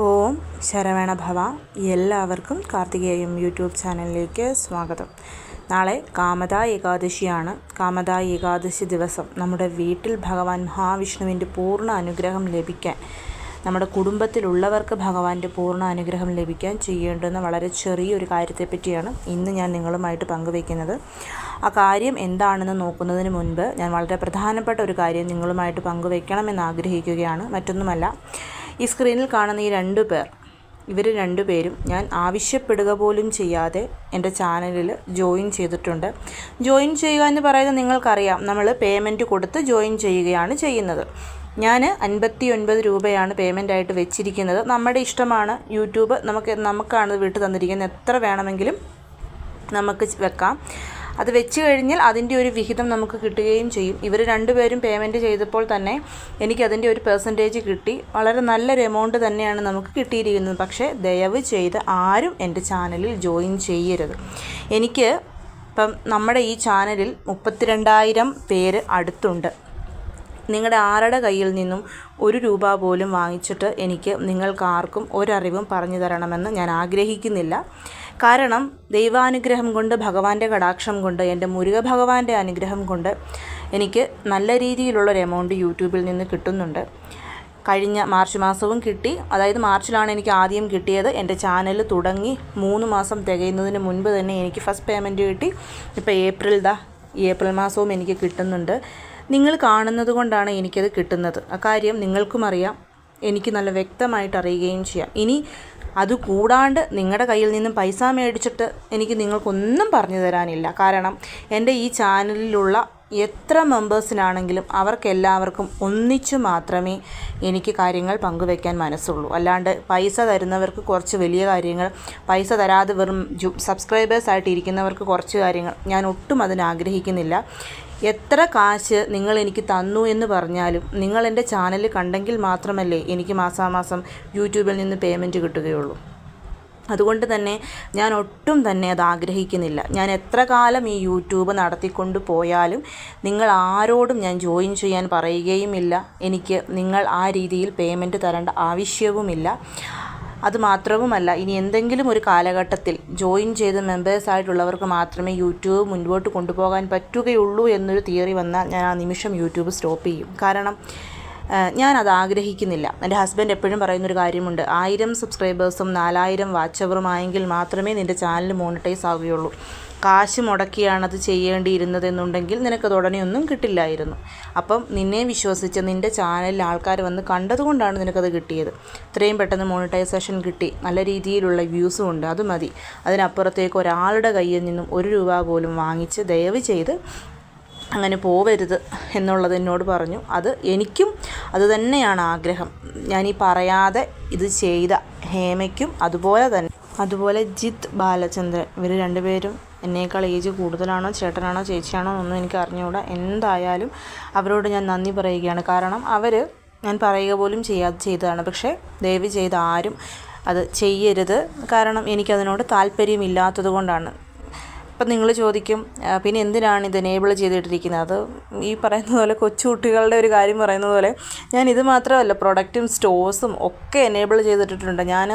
ഓം ശരവണ ഭവ എല്ലാവർക്കും കാർത്തികേയം യൂട്യൂബ് ചാനലിലേക്ക് സ്വാഗതം. നാളെ കാമത ഏകാദശിയാണ്. കാമത ഏകാദശി ദിവസം. നമ്മുടെ വീട്ടിൽ ഭഗവാൻ മഹാവിഷ്ണുവിന്റെ പൂർണ അനുഗ്രഹം ലഭിക്കാൻ നമ്മുടെ കുടുംബത്തിലുള്ളവർക്ക് ഭഗവാന്റെ പൂർണ അനുഗ്രഹം ലഭിക്കാൻ ചെയ്യേണ്ടുന്ന വളരെ ചെറിയൊരു കാര്യത്തെപ്പറ്റിയാണ് ഇന്ന് ഞാൻ നിങ്ങളുമായിട്ട് പങ്കുവയ്ക്കുന്നത്. ആ കാര്യം എന്താണെന്ന് നോക്കുന്നതിന് മുൻപ് ഞാൻ വളരെ പ്രധാനപ്പെട്ട ഒരു കാര്യം നിങ്ങളുമായിട്ട് പങ്കുവയ്ക്കണമെന്ന് ആഗ്രഹിക്കുകയാണ്. മറ്റൊന്നുമല്ല ഈ സ്ക്രീനിൽ കാണുന്ന ഈ രണ്ട് പേർ ഇവർ രണ്ടുപേരും ഞാൻ ആവശ്യപ്പെടുക പോലും ചെയ്യാതെ എന്റെ ചാനലിൽ ജോയിൻ ചെയ്തിട്ടുണ്ട്. ജോയിൻ ചെയ്യുക എന്ന് പറയുന്നത് നിങ്ങൾക്കറിയാം നമ്മൾ പേയ്മെന്റ് കൊടുത്ത് ജോയിൻ ചെയ്യുകയാണ് ചെയ്യുന്നത്. ഞാൻ അൻപത്തി ഒൻപത് രൂപയാണ് പേയ്മെന്റ് ആയിട്ട് വെച്ചിരിക്കുന്നത്. നമ്മുടെ ഇഷ്ടമാണ് യൂട്യൂബ് നമുക്ക് നമുക്കാണ് വീട്ടിൽ തന്നിരിക്കുന്നത്. എത്ര വേണമെങ്കിലും നമുക്ക് വെക്കാം. അത് വെച്ച് കഴിഞ്ഞാൽ അതിന്റെ ഒരു വിഹിതം നമുക്ക് കിട്ടുകയും ചെയ്യും. ഇവർ രണ്ടുപേരും പേയ്മെന്റ് ചെയ്തപ്പോൾ തന്നെ എനിക്ക് അതിന്റെ ഒരു പെർസെന്റേജ് കിട്ടി. വളരെ നല്ലൊരു എമൗണ്ട് തന്നെയാണ് നമുക്ക് കിട്ടിയിരിക്കുന്നത്. പക്ഷേ ദയവ് ചെയ്ത് ആരും എന്റെ ചാനലിൽ ജോയിൻ ചെയ്യരുത്. എനിക്ക് ഇപ്പം നമ്മുടെ ഈ ചാനലിൽ മുപ്പത്തിരണ്ടായിരം പേര് അടുത്തുണ്ട്. നിങ്ങളുടെ ആരുടെ കയ്യിൽ നിന്നും ഒരു രൂപ പോലും വാങ്ങിച്ചിട്ട് എനിക്ക് നിങ്ങൾക്കാർക്കും ഒരറിവും പറഞ്ഞു തരണമെന്ന് ഞാൻ ആഗ്രഹിക്കുന്നില്ല. കാരണം ദൈവാനുഗ്രഹം കൊണ്ട് ഭഗവാന്റെ കടാക്ഷം കൊണ്ട് എന്റെ മുരുക ഭഗവാന്റെ അനുഗ്രഹം കൊണ്ട് എനിക്ക് നല്ല രീതിയിലുള്ളൊരു എമൗണ്ട് യൂട്യൂബിൽ നിന്ന് കിട്ടുന്നുണ്ട്. കഴിഞ്ഞ മാർച്ച് മാസവും കിട്ടി. അതായത് മാർച്ചിലാണ് എനിക്ക് ആദ്യം കിട്ടിയത്. എന്റെ ചാനൽ തുടങ്ങി മൂന്ന് മാസം തികയുന്നതിന് മുൻപ് തന്നെ എനിക്ക് ഫസ്റ്റ് പേയ്മെന്റ് കിട്ടി. ഇപ്പോൾ ഏപ്രിൽ ദാ ഏപ്രിൽ മാസവും എനിക്ക് കിട്ടുന്നുണ്ട്. നിങ്ങൾ കാണുന്നത് കൊണ്ടാണ് എനിക്കത് കിട്ടുന്നത്. അക്കാര്യം കാര്യം നിങ്ങൾക്കും അറിയാം. എനിക്ക് നല്ല വ്യക്തമായിട്ട് അറിയുകയും ചെയ്യാം. ഇനി അത് കൂടാണ്ട് നിങ്ങളുടെ കയ്യിൽ നിന്നും പൈസ മേടിച്ചിട്ട് എനിക്ക് നിങ്ങൾക്കൊന്നും പറഞ്ഞു തരാനില്ല. കാരണം എന്റെ ഈ ചാനലിലുള്ള എത്ര മെമ്പേഴ്സിനാണെങ്കിലും അവർക്കെല്ലാവർക്കും ഒന്നിച്ചു മാത്രമേ എനിക്ക് കാര്യങ്ങൾ പങ്കുവെക്കാൻ മനസ്സുള്ളൂ. അല്ലാണ്ട് പൈസ തരുന്നവർക്ക് കുറച്ച് വലിയ കാര്യങ്ങൾ പൈസ തരാതെ വെറും സബ്സ്ക്രൈബേഴ്സ് ആയിട്ട് ഇരിക്കുന്നവർക്ക് കുറച്ച് കാര്യങ്ങൾ ഞാൻ ഒട്ടും അതിന് ആഗ്രഹിക്കുന്നില്ല എത്ര കാശ് നിങ്ങൾ എനിക്ക് തന്നു എന്ന് പറഞ്ഞാലും നിങ്ങൾ എന്റെ ചാനൽ കണ്ടെങ്കിൽ മാത്രമല്ലേ എനിക്ക് മാസാമാസം യൂട്യൂബിൽ നിന്ന് പേയ്മെന്റ് കിട്ടുകയുള്ളൂ. അതുകൊണ്ട് തന്നെ ഞാൻ ഒട്ടും തന്നെ അത് ആഗ്രഹിക്കുന്നില്ല. ഞാൻ എത്ര കാലം ഈ യൂട്യൂബ് നടത്തിക്കൊണ്ട് പോയാലും നിങ്ങൾ ആരോടും ഞാൻ ജോയിൻ ചെയ്യാൻ പറയുകയുമില്ല. എനിക്ക് നിങ്ങൾ ആ രീതിയിൽ പേയ്മെന്റ് തരേണ്ട ആവശ്യവുമില്ല. അത് മാത്രവുമല്ല ഇനി എന്തെങ്കിലും ഒരു കാലഘട്ടത്തിൽ ജോയിൻ ചെയ്ത മെമ്പേഴ്സായിട്ടുള്ളവർക്ക് മാത്രമേ യൂട്യൂബ് മുൻപോട്ട് കൊണ്ടുപോകാൻ പറ്റുകയുള്ളൂ എന്നൊരു തിയറി വന്നാൽ ഞാൻ ആ നിമിഷം യൂട്യൂബ് സ്റ്റോപ്പ് ചെയ്യും. കാരണം ഞാനത് ആഗ്രഹിക്കുന്നില്ല. എന്റെ ഹസ്ബൻഡ് എപ്പോഴും പറയുന്നൊരു കാര്യമുണ്ട് ആയിരം സബ്സ്ക്രൈബേഴ്സും നാലായിരം വാച്ചവറുമായെങ്കിൽ മാത്രമേ നിന്റെ ചാനൽ മോണിറ്റൈസ് ആവുകയുള്ളൂ. കാശ് മുടക്കിയാണത് ചെയ്യേണ്ടിയിരുന്നതെന്നുണ്ടെങ്കിൽ നിനക്കത് ഉടനെ ഒന്നും കിട്ടില്ലായിരുന്നു. അപ്പം നിന്നെ വിശ്വസിച്ച് നിന്റെ ചാനലിൽ ആൾക്കാർ വന്ന് കണ്ടതുകൊണ്ടാണ് നിനക്കത് കിട്ടിയത്. ഇത്രയും പെട്ടെന്ന് മോണിറ്റൈസേഷൻ കിട്ടി. നല്ല രീതിയിലുള്ള വ്യൂസും ഉണ്ട്. അത് മതി. അതിനപ്പുറത്തേക്ക് ഒരാളുടെ കയ്യിൽ നിന്നും ഒരു രൂപ പോലും വാങ്ങിച്ച് ദയവ് ചെയ്ത് അങ്ങനെ പോവരുത് എന്നുള്ളത് എന്നോട് പറഞ്ഞു. അത് എനിക്കും അത് തന്നെയാണ് ആഗ്രഹം. ഞാനീ പറയാതെ ഇത് ചെയ്ത ഹേമയ്ക്കും അതുപോലെ തന്നെ. അതുപോലെ ജിത്ത് ബാലചന്ദ്രൻ. ഇവർ രണ്ടുപേരും എന്നേക്കാൾ ഏജ് കൂടുതലാണോ ചേട്ടനാണോ ചേച്ചിയാണോ എന്നൊന്നും എനിക്ക് അറിഞ്ഞുകൂടാ. എന്തായാലും അവരോട് ഞാൻ നന്ദി പറയുകയാണ്. കാരണം അവർ ഞാൻ പറയുക പോലും ചെയ്യാതെ ചെയ്തതാണ്. പക്ഷേ ദയവ് ചെയ്ത് ആരും അത് ചെയ്യരുത്. കാരണം എനിക്കതിനോട് താല്പര്യമില്ലാത്തത് കൊണ്ടാണ്. അപ്പം നിങ്ങൾ ചോദിക്കും പിന്നെ എന്തിനാണ് ഇത് എനേബിൾ ചെയ്തിട്ടിരിക്കുന്നത്? അത് ഈ പറയുന്ന പോലെ കൊച്ചുകുട്ടികളുടെ ഒരു കാര്യം പറയുന്നത് പോലെ ഞാൻ ഇത് മാത്രമല്ല പ്രൊഡക്റ്റും സ്റ്റോഴ്സും ഒക്കെ എനേബിൾ ചെയ്തിട്ടിട്ടുണ്ട്. ഞാൻ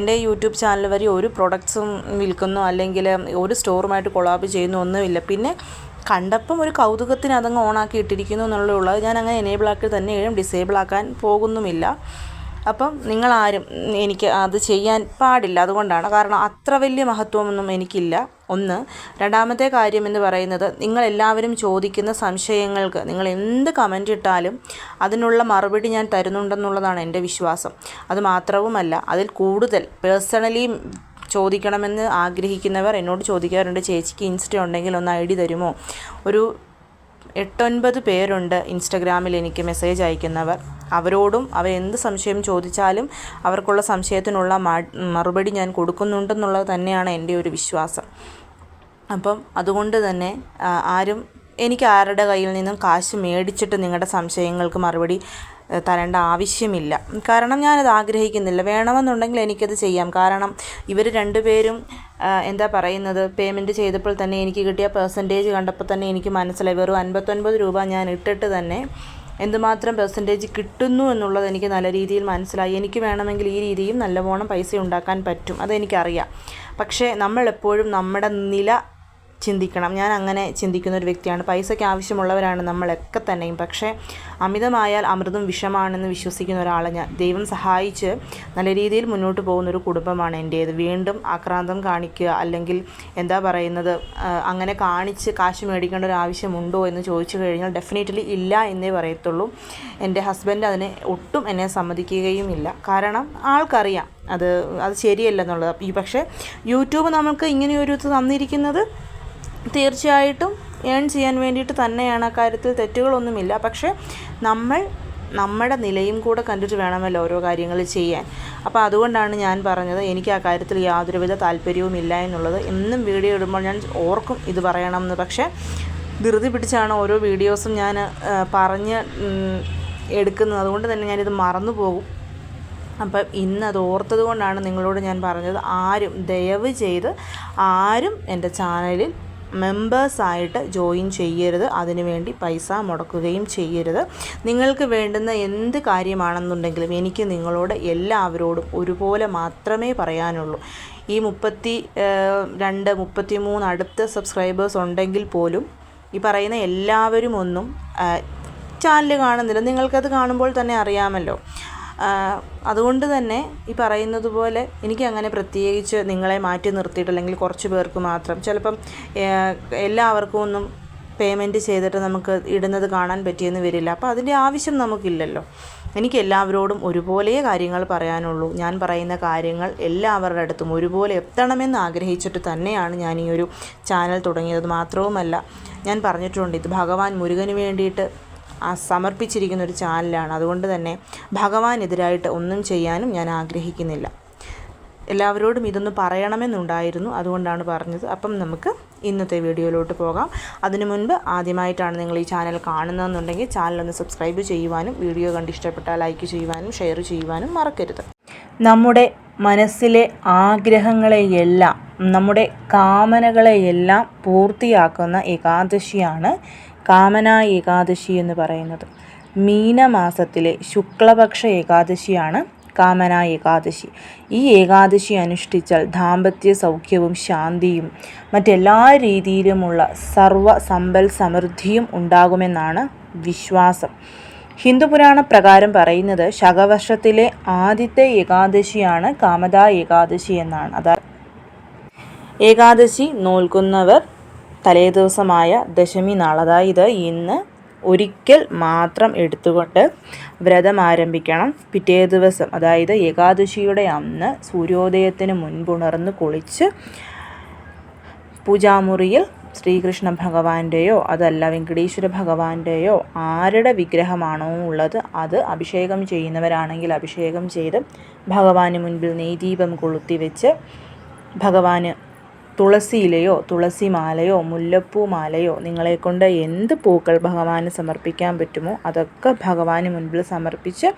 എന്റെ യൂട്യൂബ് ചാനൽ വരെ ഒരു പ്രൊഡക്ട്സും വിൽക്കുന്നു അല്ലെങ്കിൽ ഒരു സ്റ്റോറുമായിട്ട് കൊളാബ് ചെയ്യുന്നു ഒന്നുമില്ല. പിന്നെ കണ്ടപ്പം ഒരു കൗതുകത്തിന് അതങ്ങ് ഓണാക്കി ഇട്ടിരിക്കുന്നു എന്നുള്ളത് ഞാൻ അങ്ങനെ എനേബിൾ ആക്കി തന്നെയും ഡിസേബിൾ ആക്കാൻ പോകുന്നുമില്ല. അപ്പം നിങ്ങളാരും എനിക്ക് അത് ചെയ്യാൻ പാടില്ല അതുകൊണ്ടാണ്. കാരണം അത്ര വലിയ മഹത്വമൊന്നും എനിക്കില്ല. ഒന്ന് രണ്ടാമത്തെ കാര്യം എന്ന് പറയുന്നത് നിങ്ങളെല്ലാവരും ചോദിക്കുന്ന സംശയങ്ങൾക്ക് നിങ്ങൾ എന്ത് കമന്റ് ഇട്ടാലും അതിനുള്ള മറുപടി ഞാൻ തരുന്നുണ്ടെന്നുള്ളതാണ് എന്റെ വിശ്വാസം. അത് മാത്രവുമല്ല അതിൽ കൂടുതൽ പേഴ്സണലി ചോദിക്കണമെന്ന് ആഗ്രഹിക്കുന്നവർ എന്നോട് ചോദിക്കാറുണ്ട് ചേച്ചിക്ക് ഇൻസ്റ്റ ഉണ്ടെങ്കിൽ ഒന്ന് ഐ ഡി തരുമോ? ഒരു എട്ടൊൻപത് പേരുണ്ട് ഇൻസ്റ്റഗ്രാമിൽ എനിക്ക് മെസ്സേജ് അയക്കുന്നവർ. അവരോടും അവരെന്ത് സംശയം ചോദിച്ചാലും അവർക്കുള്ള സംശയത്തിനുള്ള മറുപടി ഞാൻ കൊടുക്കുന്നുണ്ടെന്നുള്ളത് തന്നെയാണ് എന്റെ ഒരു വിശ്വാസം. അപ്പം അതുകൊണ്ട് തന്നെ ആരും എനിക്ക് ആരുടെ കയ്യിൽ നിന്നും കാശ് മേടിച്ചിട്ട് നിങ്ങളുടെ സംശയങ്ങൾക്ക് മറുപടി തരേണ്ട ആവശ്യമില്ല. കാരണം ഞാനത് ആഗ്രഹിക്കുന്നില്ല. വേണമെന്നുണ്ടെങ്കിൽ എനിക്കത് ചെയ്യാം. കാരണം ഇവർ രണ്ടുപേരും എന്താ പറയുന്നത് പേയ്മെന്റ് ചെയ്തപ്പോൾ തന്നെ എനിക്ക് കിട്ടിയ പെർസെന്റേജ് കണ്ടപ്പോൾ തന്നെ എനിക്ക് മനസ്സിലായി. വെറും അൻപത്തൊൻപത് രൂപ ഞാൻ ഇട്ടിട്ട് തന്നെ എന്തുമാത്രം പെർസെന്റേജ് കിട്ടുന്നു എന്നുള്ളത് എനിക്ക് നല്ല രീതിയിൽ മനസ്സിലായി. എനിക്ക് വേണമെങ്കിൽ ഈ രീതിയും നല്ലവണ്ണം പൈസ ഉണ്ടാക്കാൻ പറ്റും. അതെനിക്കറിയാം. പക്ഷേ നമ്മളെപ്പോഴും നമ്മുടെ നില ചിന്തിക്കണം. ഞാൻ അങ്ങനെ ചിന്തിക്കുന്ന ഒരു വ്യക്തിയാണ്. പൈസയ്ക്ക് ആവശ്യമുള്ളവരാണ് നമ്മളൊക്കെ തന്നെയും. പക്ഷേ അമിതമായാൽ അമൃതും വിഷമാണെന്ന് വിശ്വസിക്കുന്ന ഒരാളെ ഞാൻ ദൈവം സഹായിച്ച് നല്ല രീതിയിൽ മുന്നോട്ട് പോകുന്ന ഒരു കുടുംബമാണ് എന്റേത് വീണ്ടും ആക്രാന്തം കാണിക്കുക അല്ലെങ്കിൽ എന്താ പറയുന്നത് അങ്ങനെ കാണിച്ച് കാശ് മേടിക്കേണ്ട ഒരു ആവശ്യമുണ്ടോ എന്ന് ചോദിച്ചു കഴിഞ്ഞാൽ ഡെഫിനറ്റ്ലി ഇല്ല എന്നേ പറയത്തുള്ളൂ. എന്റെ ഹസ്ബൻഡ് അതിനെ ഒട്ടും എന്നെ സമ്മതിക്കുകയും ഇല്ല കാരണം ആൾക്കറിയാം. അത് അത് ശരിയല്ലെന്നുള്ളത്. ഈ പക്ഷേ യൂട്യൂബ് നമുക്ക് ഇങ്ങനെയൊരു തന്നിരിക്കുന്നത് തീർച്ചയായിട്ടും ഏൺ ചെയ്യാൻ വേണ്ടിയിട്ട് തന്നെയാണ് ആ കാര്യത്തിൽ തെറ്റുകളൊന്നുമില്ല. പക്ഷേ നമ്മൾ നമ്മുടെ നിലയും കൂടെ കണ്ടിട്ട് വേണമല്ലോ ഓരോ കാര്യങ്ങൾ ചെയ്യാൻ. അപ്പോൾ അതുകൊണ്ടാണ് ഞാൻ പറഞ്ഞത് എനിക്ക് ആ കാര്യത്തിൽ യാതൊരുവിധ താല്പര്യവും ഇല്ല എന്നുള്ളത്. എന്നും വീഡിയോ ഇടുമ്പോൾ ഞാൻ ഓർക്കും ഇത് പറയണമെന്ന്. പക്ഷേ ധൃതി പിടിച്ചാണ് ഓരോ വീഡിയോസും ഞാൻ പറഞ്ഞ് എടുക്കുന്നത്. അതുകൊണ്ട് തന്നെ ഞാനിത് മറന്നു പോകും. അപ്പം ഇന്ന് അത് ഓർത്തത് കൊണ്ടാണ് നിങ്ങളോട് ഞാൻ പറഞ്ഞത്. ആരും ദയവ് ചെയ്ത് ആരും എന്റെ ചാനലിൽ മെമ്പേഴ്സായിട്ട് ജോയിൻ ചെയ്യരുത്. അതിനുവേണ്ടി പൈസ മുടക്കുകയും ചെയ്യരുത്. നിങ്ങൾക്ക് വേണ്ടുന്ന എന്ത് കാര്യമാണെന്നുണ്ടെങ്കിലും എനിക്ക് നിങ്ങളോട് എല്ലാവരോടും ഒരുപോലെ മാത്രമേ പറയാനുള്ളൂ. ഈ മുപ്പത്തി രണ്ട് മുപ്പത്തി മൂന്ന് അടുത്ത സബ്സ്ക്രൈബേഴ്സ് ഉണ്ടെങ്കിൽ പോലും ഈ പറയുന്ന എല്ലാവരും ഒന്നും ചാനൽ കാണുന്നില്ല. നിങ്ങൾക്കത് കാണുമ്പോൾ തന്നെ അറിയാമല്ലോ. അതുകൊണ്ട് തന്നെ ഈ പറയുന്നത് പോലെ എനിക്ക് അങ്ങനെ പ്രത്യേകിച്ച് നിങ്ങളെ മാറ്റി നിർത്തിയിട്ട് അല്ലെങ്കിൽ കുറച്ച് പേർക്ക് മാത്രം ചിലപ്പം എല്ലാവർക്കും ഒന്നും പേയ്മെന്റ് ചെയ്തിട്ട് നമുക്ക് ഇടുന്നത് കാണാൻ പറ്റിയെന്ന് വരില്ല. അപ്പോൾ അതിന്റെ ആവശ്യം നമുക്കില്ലല്ലോ. എനിക്ക് എല്ലാവരോടും ഒരുപോലെ കാര്യങ്ങൾ പറയാനുള്ളൂ. ഞാൻ പറയുന്ന കാര്യങ്ങൾ എല്ലാവരുടെ അടുത്തും ഒരുപോലെ എത്തണമെന്ന് ആഗ്രഹിച്ചിട്ട് തന്നെയാണ് ഞാൻ ഈ ഒരു ചാനൽ തുടങ്ങിയത്. മാത്രവുമല്ല ഞാൻ പറഞ്ഞിട്ടുണ്ട് ഇത് ഭഗവാൻ മുരുകന് വേണ്ടിയിട്ട് സമർപ്പിച്ചിരിക്കുന്ന ഒരു ചാനലാണ്. അതുകൊണ്ട് തന്നെ ഭഗവാനെതിരായിട്ട് ഒന്നും ചെയ്യാനും ഞാൻ ആഗ്രഹിക്കുന്നില്ല. എല്ലാവരോടും ഇതൊന്ന് പറയണമെന്നുണ്ടായിരുന്നു. അതുകൊണ്ടാണ് പറഞ്ഞത്. അപ്പം നമുക്ക് ഇന്നത്തെ വീഡിയോയിലോട്ട് പോകാം. അതിനു മുൻപ് ആദ്യമായിട്ടാണ് നിങ്ങൾ ഈ ചാനൽ കാണുന്നതെന്നുണ്ടെങ്കിൽ ചാനൽ ഒന്ന് സബ്സ്ക്രൈബ് ചെയ്യുവാനും വീഡിയോ കണ്ട് ഇഷ്ടപ്പെട്ടാൽ ലൈക്ക് ചെയ്യുവാനും ഷെയർ ചെയ്യുവാനും മറക്കരുത്. നമ്മുടെ മനസ്സിലെ ആഗ്രഹങ്ങളെയെല്ലാം നമ്മുടെ കാമനകളെയെല്ലാം പൂർത്തിയാക്കുന്ന ഏകാദശിയാണ് കാമന ഏകാദശി എന്ന് പറയുന്നത്. മീനമാസത്തിലെ ശുക്ലപക്ഷ ഏകാദശിയാണ് കാമന ഏകാദശി. ഈ ഏകാദശി അനുഷ്ഠിച്ചാൽ ദാമ്പത്യ സൗഖ്യവും ശാന്തിയും മറ്റെല്ലാ രീതിയിലുമുള്ള സർവ സമ്പൽ സമൃദ്ധിയും ഉണ്ടാകുമെന്നാണ് വിശ്വാസം. ഹിന്ദുപുരാണ പ്രകാരം പറയുന്നത് ശകവർഷത്തിലെ ആദ്യത്തെ ഏകാദശിയാണ് കാമത ഏകാദശി എന്നാണ്. അതാ ഏകാദശി നോൽക്കുന്നവർ തലേദിവസമായ ദശമി നാൾ അതായത് ഇന്ന് ഒരിക്കൽ മാത്രം എടുത്തുകൊണ്ട് വ്രതം ആരംഭിക്കണം. പിറ്റേ ദിവസം അതായത് ഏകാദശിയുടെ അന്ന് സൂര്യോദയത്തിന് മുൻപുണർന്ന് കുളിച്ച് പൂജാമുറിയിൽ ശ്രീകൃഷ്ണ ഭഗവാന്റെയോ അതല്ല വെങ്കടേശ്വര ഭഗവാന്റെയോ ആരുടെ വിഗ്രഹമാണോ ഉള്ളത് അത് അഭിഷേകം ചെയ്യുന്നവരാണെങ്കിൽ അഭിഷേകം ചെയ്ത് ഭഗവാന് മുൻപിൽ നെയ്ദീപം കൊളുത്തി വെച്ച് ഭഗവാന് തുളസിയിലയോ തുളസി മാലയോ മുല്ലപ്പൂ മാലയോ നിങ്ങളെക്കൊണ്ട് എന്ത് പൂക്കൾ ഭഗവാന് സമർപ്പിക്കാൻ പറ്റുമോ അതൊക്കെ ഭഗവാന് മുൻപിൽ സമർപ്പിച്ച്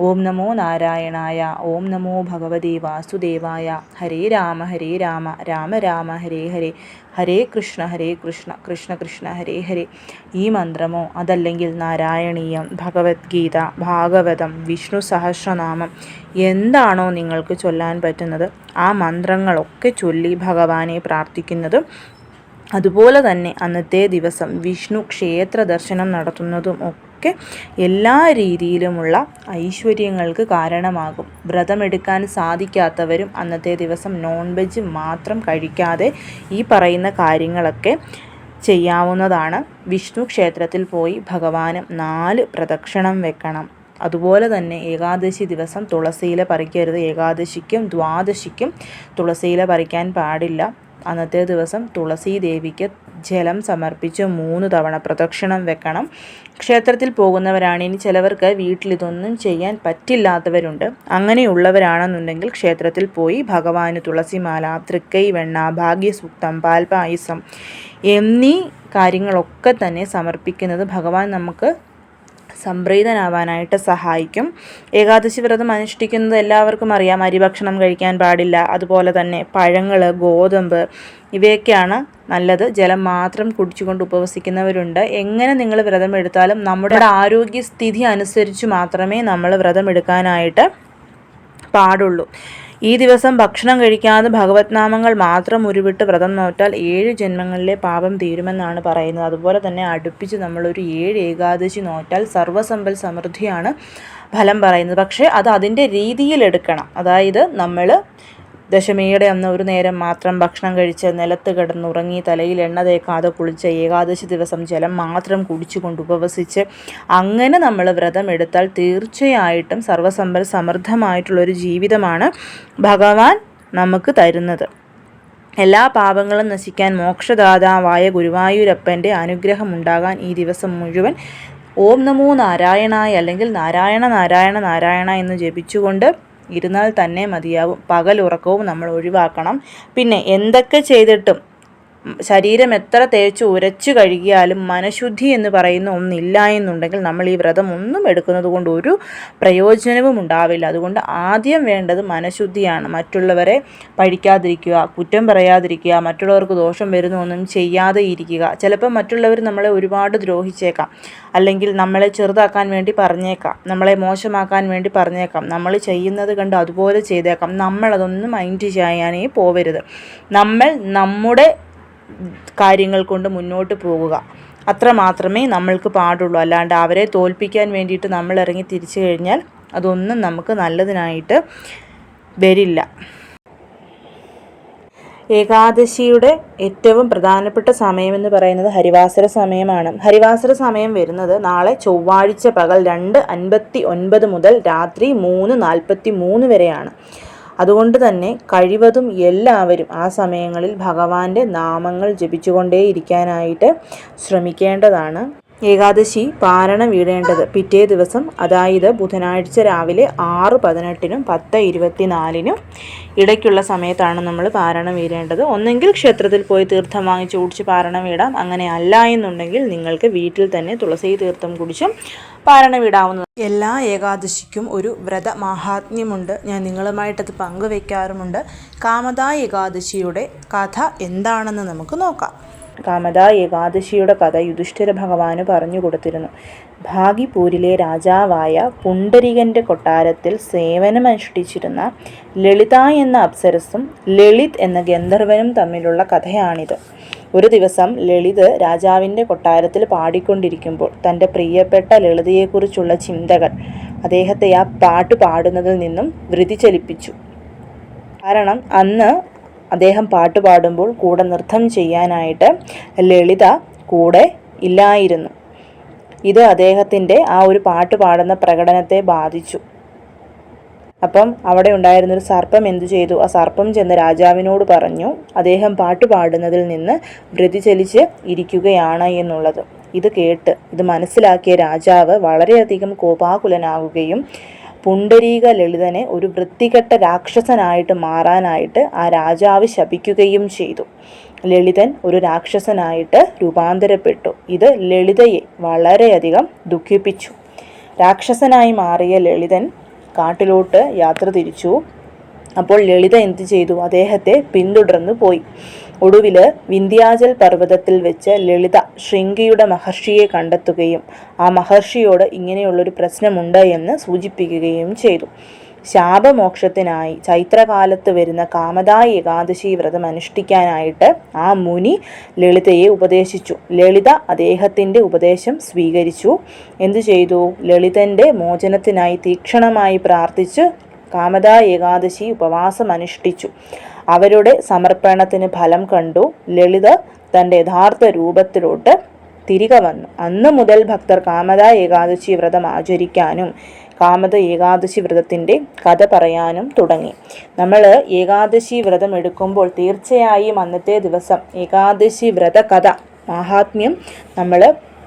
ഓം നമോ നാരായണായ ഓം നമോ ഭഗവതി വാസുദേവായ ഹരേ രാമ ഹരേ രാമ രാമ രാമ ഹരേ ഹരേ ഹരേ കൃഷ്ണ ഹരേ കൃഷ്ണ കൃഷ്ണ കൃഷ്ണ ഹരേ ഹരേ. ഈ മന്ത്രമോ അതല്ലെങ്കിൽ നാരായണീയം ഭഗവത്ഗീത ഭാഗവതം വിഷ്ണു സഹസ്രനാമം എന്താണോ നിങ്ങൾക്ക് ചൊല്ലാൻ പറ്റുന്നത് ആ മന്ത്രങ്ങളൊക്കെ ചൊല്ലി ഭഗവാനെ പ്രാർത്ഥിക്കുന്നതും. അതുപോലെ തന്നെ അന്നത്തെ ദിവസം വിഷ്ണു ക്ഷേത്ര ദർശനം നടത്തുന്നതും ഒക്കെ എല്ലാ രീതിയിലുമുള്ള ഐശ്വര്യങ്ങൾക്ക് കാരണമാകും. വ്രതമെടുക്കാൻ സാധിക്കാത്തവരും അന്നത്തെ ദിവസം നോൺ വെജ് മാത്രം കഴിക്കാതെ ഈ പറയുന്ന കാര്യങ്ങളൊക്കെ ചെയ്യാവുന്നതാണ്. വിഷ്ണു ക്ഷേത്രത്തിൽ പോയി ഭഗവാന് നാല് പ്രദക്ഷിണം വെക്കണം. അതുപോലെ തന്നെ ഏകാദശി ദിവസം തുളസിയില പറിക്കരുത്. ഏകാദശിക്കും ദ്വാദശിക്കും തുളസിയില പറിക്കാൻ പാടില്ല. അന്നത്തെ ദിവസം തുളസി ദേവിക്ക് ജലം സമർപ്പിച്ച് മൂന്ന് തവണ പ്രദക്ഷിണം വെക്കണം. ക്ഷേത്രത്തിൽ പോകുന്നവരാണ്. ഇനി ചിലവർക്ക് വീട്ടിലിതൊന്നും ചെയ്യാൻ പറ്റില്ലാത്തവരുണ്ട്. അങ്ങനെയുള്ളവരാണെന്നുണ്ടെങ്കിൽ ക്ഷേത്രത്തിൽ പോയി ഭഗവാന് തുളസിമാല തൃക്കൈ വെണ്ണ ഭാഗ്യസൂക്തം പാൽപായസം എന്നീ കാര്യങ്ങളൊക്കെ തന്നെ സമർപ്പിക്കുന്നത് ഭഗവാൻ നമുക്ക് സംപ്രീതനാവാനായിട്ട് സഹായിക്കും. ഏകാദശി വ്രതം അനുഷ്ഠിക്കുന്നത് എല്ലാവർക്കും അറിയാം. അരിഭക്ഷണം കഴിക്കാൻ പാടില്ല. അതുപോലെ തന്നെ പഴങ്ങൾ ഗോതമ്പ് ഇവയൊക്കെയാണ് നല്ലത്. ജലം മാത്രം കുടിച്ചുകൊണ്ട് ഉപവസിക്കുന്നവരുണ്ട്. എങ്ങനെ നിങ്ങൾ വ്രതം എടുത്താലും നമ്മുടെ ആരോഗ്യസ്ഥിതി അനുസരിച്ച് മാത്രമേ നമ്മൾ വ്രതം എടുക്കാനായിട്ട് പാടുള്ളൂ. ഈ ദിവസം ഭക്ഷണം കഴിക്കാതെ ഭഗവത് നാമങ്ങൾ മാത്രം ഉരുവിട്ട് വ്രതം നോറ്റാൽ ഏഴ് ജന്മങ്ങളിലെ പാപം തീരുമെന്നാണ് പറയുന്നത്. അതുപോലെ തന്നെ അടുപ്പിച്ച് നമ്മളൊരു ഏഴ് ഏകാദശി നോറ്റാൽ സർവസമ്പൽ സമൃദ്ധിയാണ് ഫലം പറയുന്നത്. പക്ഷേ അത് അതിന്റെ രീതിയിൽ എടുക്കണം. അതായത് നമ്മൾ ദശമിയുടെ അന്ന് ഒരു നേരം മാത്രം ഭക്ഷണം കഴിച്ച് നിലത്ത് കിടന്നുറങ്ങി തലയിൽ എണ്ണ തേക്കാതെ കുളിച്ച് ഏകാദശി ദിവസം ജലം മാത്രം കുടിച്ചുകൊണ്ട് ഉപവസിച്ച് അങ്ങനെ നമ്മൾ വ്രതം എടുത്താൽ തീർച്ചയായിട്ടും സർവസമ്പൽ സമൃദ്ധമായിട്ടുള്ളൊരു ജീവിതമാണ് ഭഗവാൻ നമുക്ക് തരുന്നത്. എല്ലാ പാപങ്ങളും നശിക്കാൻ മോക്ഷദാതാവായ ഗുരുവായൂരപ്പന്റെ അനുഗ്രഹം ഉണ്ടാകാൻ ഈ ദിവസം മുഴുവൻ ഓം നമോ നാരായണായ അല്ലെങ്കിൽ നാരായണ നാരായണ നാരായണ എന്ന് ജപിച്ചുകൊണ്ട് ഇരുന്നാൽ തന്നെ മതിയാവും. പകലുറക്കവും നമ്മൾ ഒഴിവാക്കണം. പിന്നെ എന്തൊക്കെ ചെയ്തിട്ടും ശരീരം എത്ര തേച്ച് ഉരച്ചു കഴുകിയാലും മനഃശുദ്ധി എന്ന് പറയുന്ന ഒന്നില്ല എന്നുണ്ടെങ്കിൽ നമ്മൾ ഈ വ്രതം ഒന്നും എടുക്കുന്നത് കൊണ്ട് ഒരു പ്രയോജനവും ഉണ്ടാവില്ല. അതുകൊണ്ട് ആദ്യം വേണ്ടത് മനഃശുദ്ധിയാണ്. മറ്റുള്ളവരെ പഴിക്കാതിരിക്കുക കുറ്റം പറയാതിരിക്കുക മറ്റുള്ളവർക്ക് ദോഷം വരുന്നൊന്നും ചെയ്യാതെ ഇരിക്കുക. ചിലപ്പോൾ മറ്റുള്ളവർ നമ്മളെ ഒരുപാട് ദ്രോഹിച്ചേക്കാം. അല്ലെങ്കിൽ നമ്മളെ ചെറുതാക്കാൻ വേണ്ടി പറഞ്ഞേക്കാം. നമ്മളെ മോശമാക്കാൻ വേണ്ടി പറഞ്ഞേക്കാം. നമ്മൾ ചെയ്യുന്നത് കണ്ട് അതുപോലെ ചെയ്തേക്കാം. നമ്മളതൊന്നും മൈൻഡ് ചെയ്യാനേ പോവരുത്. നമ്മൾ നമ്മുടെ കാര്യങ്ങൾ കൊണ്ട് മുന്നോട്ട് പോവുക അത്ര മാത്രമേ നമ്മൾക്ക് പാടുള്ളൂ. അല്ലാണ്ട് അവരെ തോൽപ്പിക്കാൻ വേണ്ടിയിട്ട് നമ്മൾ ഇറങ്ങി തിരിച്ചു കഴിഞ്ഞാൽ അതൊന്നും നമുക്ക് നല്ലതിനായിട്ട് വരില്ല. ഏകാദശിയുടെ ഏറ്റവും പ്രധാനപ്പെട്ട സമയമെന്ന് പറയുന്നത് ഹരിവാസര സമയമാണ്. ഹരിവാസര സമയം വരുന്നത് നാളെ ചൊവ്വാഴ്ച പകൽ രണ്ട് അൻപത്തി ഒൻപത് മുതൽ രാത്രി മൂന്ന് നാൽപ്പത്തി മൂന്ന് വരെയാണ്. അതുകൊണ്ട് തന്നെ കഴിവതും എല്ലാവരും ആ സമയങ്ങളിൽ ഭഗവാന്റെ നാമങ്ങൾ ജപിച്ചുകൊണ്ടേയിരിക്കാനായിട്ട് ശ്രമിക്കേണ്ടതാണ്. ഏകാദശി പാരണം വീഴേണ്ടത് പിറ്റേ ദിവസം അതായത് ബുധനാഴ്ച രാവിലെ ആറ് പതിനെട്ടിനും പത്ത് ഇരുപത്തിനാലിനും ഇടയ്ക്കുള്ള സമയത്താണ് നമ്മൾ പാരണം വീഴേണ്ടത് ഒന്നെങ്കിൽ ക്ഷേത്രത്തിൽ പോയി തീർത്ഥം വാങ്ങിച്ച് കുടിച്ച് പാരണം വീടാം. അങ്ങനെ അല്ല എന്നുണ്ടെങ്കിൽ നിങ്ങൾക്ക് വീട്ടിൽ തന്നെ തുളസി തീർത്ഥം കുടിച്ചും പാരണം വീടാവുന്നത് എല്ലാ ഏകാദശിക്കും ഒരു വ്രത മാഹാത്മ്യമുണ്ട്. ഞാൻ നിങ്ങളുമായിട്ടത് പങ്കുവെക്കാറുമുണ്ട്. കാമതാ ഏകാദശിയുടെ കഥ എന്താണെന്ന് നമുക്ക് നോക്കാം. കാമത ഏകാദശിയുടെ കഥ യുധിഷ്ഠിര ഭഗവാന് പറഞ്ഞു കൊടുത്തിരുന്നു. ഭാഗിപൂരിലെ രാജാവായ പുണ്ടരികന്റെ കൊട്ടാരത്തിൽ സേവനമനുഷ്ഠിച്ചിരുന്ന ലളിത എന്ന അപ്സരസും ലളിത് എന്ന ഗന്ധർവനും തമ്മിലുള്ള കഥയാണിത്. ഒരു ദിവസം ലളിത് രാജാവിന്റെ കൊട്ടാരത്തിൽ പാടിക്കൊണ്ടിരിക്കുമ്പോൾ തന്റെ പ്രിയപ്പെട്ട ലളിതയെക്കുറിച്ചുള്ള ചിന്തകൾ അദ്ദേഹത്തെ ആ പാട്ട് പാടുന്നതിൽ നിന്നും വൃതിചലിപ്പിച്ചു. കാരണം അന്ന് അദ്ദേഹം പാട്ട് പാടുമ്പോൾ കൂടെ നൃത്തം ചെയ്യാനായിട്ട് ലളിത കൂടെ ഇല്ലായിരുന്നു. ഇത് അദ്ദേഹത്തിന്റെ ആ ഒരു പാട്ട് പാടുന്ന പ്രകടനത്തെ ബാധിച്ചു. അപ്പം അവിടെ ഉണ്ടായിരുന്നൊരു സർപ്പം എന്തു ചെയ്തു? ആ സർപ്പം ചെന്ന് രാജാവിനോട് പറഞ്ഞു അദ്ദേഹം പാട്ട് പാടുന്നതിൽ നിന്ന് വ്യതിചലിച്ച് ഇരിക്കുകയാണ് എന്നുള്ളത്. ഇത് കേട്ട് ഇത് മനസ്സിലാക്കിയ രാജാവ് വളരെയധികം കോപാകുലനാകുകയും പുണ്ടരീക ലളിതനെ ഒരു വൃത്തികെട്ട രാക്ഷസനായിട്ട് മാറാനായിട്ട് ആ രാജാവ് ശപിക്കുകയും ചെയ്തു. ലളിതൻ ഒരു രാക്ഷസനായിട്ട് രൂപാന്തരപ്പെട്ടു. ഇത് ലളിതയെ വളരെയധികം ദുഃഖിപ്പിച്ചു. രാക്ഷസനായി മാറിയ ലളിതൻ കാട്ടിലോട്ട് യാത്ര തിരിച്ചു. അപ്പോൾ ലളിത എന്ത് ചെയ്തു? അദ്ദേഹത്തെ പിന്തുടർന്നു പോയി. ഒടുവിൽ വിന്ധ്യാചൽ പർവതത്തിൽ വെച്ച് ലളിത ശൃംഗിയുടെ മഹർഷിയെ കണ്ടെത്തുകയും ആ മഹർഷിയോട് ഇങ്ങനെയുള്ളൊരു പ്രശ്നമുണ്ട് എന്ന് സൂചിപ്പിക്കുകയും ചെയ്തു. ശാപമോക്ഷത്തിനായി ചൈത്രകാലത്ത് വരുന്ന കാമതായി ഏകാദശി വ്രതം അനുഷ്ഠിക്കാനായിട്ട് ആ മുനി ലളിതയെ ഉപദേശിച്ചു. ലളിത അദ്ദേഹത്തിന്റെ ഉപദേശം സ്വീകരിച്ചു. എന്തു ചെയ്തു? ലളിതന്റെ മോചനത്തിനായി തീക്ഷണമായി പ്രാർത്ഥിച്ച് കാമദാ ഏകാദശി ഉപവാസം അനുഷ്ഠിച്ചു. അവരുടെ സമർപ്പണത്തിന് ഫലം കണ്ടു. ലളിത തന്റെ യഥാർത്ഥ രൂപത്തിലോട്ട് തിരികെ വന്നു. അന്ന് മുതൽ ഭക്തർ കാമത ഏകാദശി വ്രതം ആചരിക്കാനും കാമത ഏകാദശി വ്രതത്തിന്റെ കഥ പറയാനും തുടങ്ങി. നമ്മൾ ഏകാദശി വ്രതം എടുക്കുമ്പോൾ തീർച്ചയായും അന്നത്തെ ദിവസം ഏകാദശി വ്രത കഥ മാഹാത്മ്യം നമ്മൾ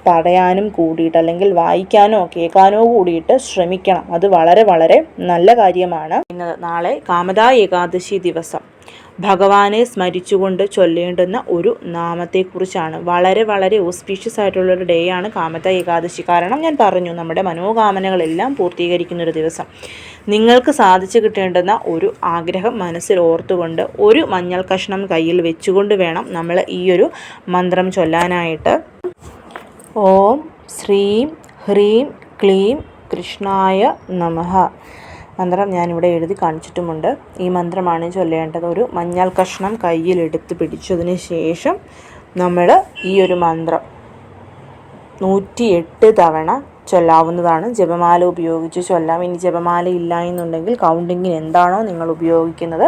പറയാനും കൂടിയിട്ട് അല്ലെങ്കിൽ വായിക്കാനോ കേൾക്കാനോ കൂടിയിട്ട് ശ്രമിക്കണം. അത് വളരെ വളരെ നല്ല കാര്യമാണ്. നാളെ കാമതാ ഏകാദശി ദിവസം. ഭഗവാനെ സ്മരിച്ചുകൊണ്ട് ചൊല്ലേണ്ടുന്ന ഒരു നാമത്തെക്കുറിച്ചാണ്. വളരെ വളരെ ഓസ്പീഷ്യസ് ആയിട്ടുള്ള ഒരു ഡേ ആണ് കാമത ഏകാദശി. കാരണം ഞാൻ പറഞ്ഞു നമ്മുടെ മനോകാമനകളെല്ലാം പൂർത്തീകരിക്കുന്ന ഒരു ദിവസം. നിങ്ങൾക്ക് സാധിച്ചു കിട്ടേണ്ടുന്ന ഒരു ആഗ്രഹം മനസ്സിൽ ഓർത്തുകൊണ്ട് ഒരു മഞ്ഞൾ കഷ്ണം കയ്യിൽ വെച്ചുകൊണ്ട് വേണം നമ്മൾ ഈ ഒരു മന്ത്രം ചൊല്ലാനായിട്ട്. ഓം ശ്രീം ഹ്രീം ക്ലീം കൃഷ്ണായ നമഹ മന്ത്രം ഞാനിവിടെ എഴുതി കാണിച്ചിട്ടുമുണ്ട്. ഈ മന്ത്രമാണ് ചൊല്ലേണ്ടത്. ഒരു മഞ്ഞൾ കഷ്ണം കയ്യിലെടുത്ത് പിടിച്ചതിന് ശേഷം നമ്മൾ ഈ ഒരു മന്ത്രം നൂറ്റിയെട്ട് തവണ ചൊല്ലാവുന്നതാണ്. ജപമാല ഉപയോഗിച്ച് ചൊല്ലാം. ഇനി ജപമാല ഇല്ല എന്നുണ്ടെങ്കിൽ കൗണ്ടിങ്ങിന് എന്താണോ നിങ്ങൾ ഉപയോഗിക്കുന്നത്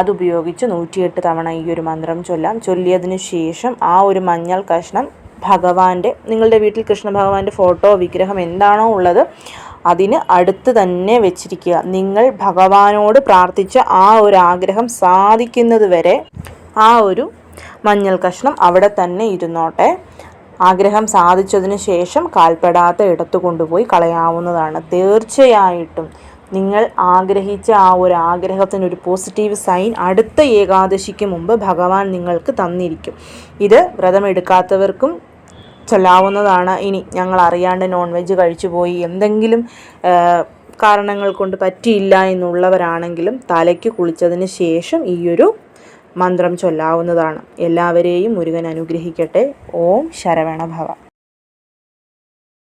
അതുപയോഗിച്ച് നൂറ്റിയെട്ട് തവണ ഈ ഒരു മന്ത്രം ചൊല്ലാം. ചൊല്ലിയതിനു ശേഷം ആ ഒരു മഞ്ഞൾ കഷ്ണം ഭഗവാന്റെ നിങ്ങളുടെ വീട്ടിൽ കൃഷ്ണ ഭഗവാന്റെ ഫോട്ടോ വിഗ്രഹം എന്താണോ ഉള്ളത് അതിന് അടുത്ത് തന്നെ വെച്ചിരിക്കുക. നിങ്ങൾ ഭഗവാനോട് പ്രാർത്ഥിച്ച ആ ഒരു ആഗ്രഹം സാധിക്കുന്നത് വരെ ആ ഒരു മഞ്ഞൾ കഷ്ണം അവിടെ തന്നെ ഇരുന്നോട്ടെ. ആഗ്രഹം സാധിച്ചതിന് ശേഷം കാൽപ്പെടാത്ത ഇടത്ത് കൊണ്ടുപോയി കളയാവുന്നതാണ്. തീർച്ചയായിട്ടും നിങ്ങൾ ആഗ്രഹിച്ച ആ ഒരു ആഗ്രഹത്തിന് ഒരു പോസിറ്റീവ് സൈൻ അടുത്ത ഏകാദശിക്ക് മുമ്പ് ഭഗവാൻ നിങ്ങൾക്ക് തന്നിരിക്കും. ഇത് വ്രതമെടുക്കാത്തവർക്കും ചൊല്ലാവുന്നതാണ്. ഇനി ഞങ്ങൾ അറിയാണ്ട് നോൺ വെജ് കഴിച്ചു പോയി എന്തെങ്കിലും കാരണങ്ങൾ കൊണ്ട് പറ്റിയില്ല എന്നുള്ളവരാണെങ്കിലും തലയ്ക്ക് കുളിച്ചതിന് ശേഷം ഈയൊരു മന്ത്രം ചൊല്ലാവുന്നതാണ്. എല്ലാവരെയും മുരുകൻ അനുഗ്രഹിക്കട്ടെ. ഓം ശരവണ ഭവ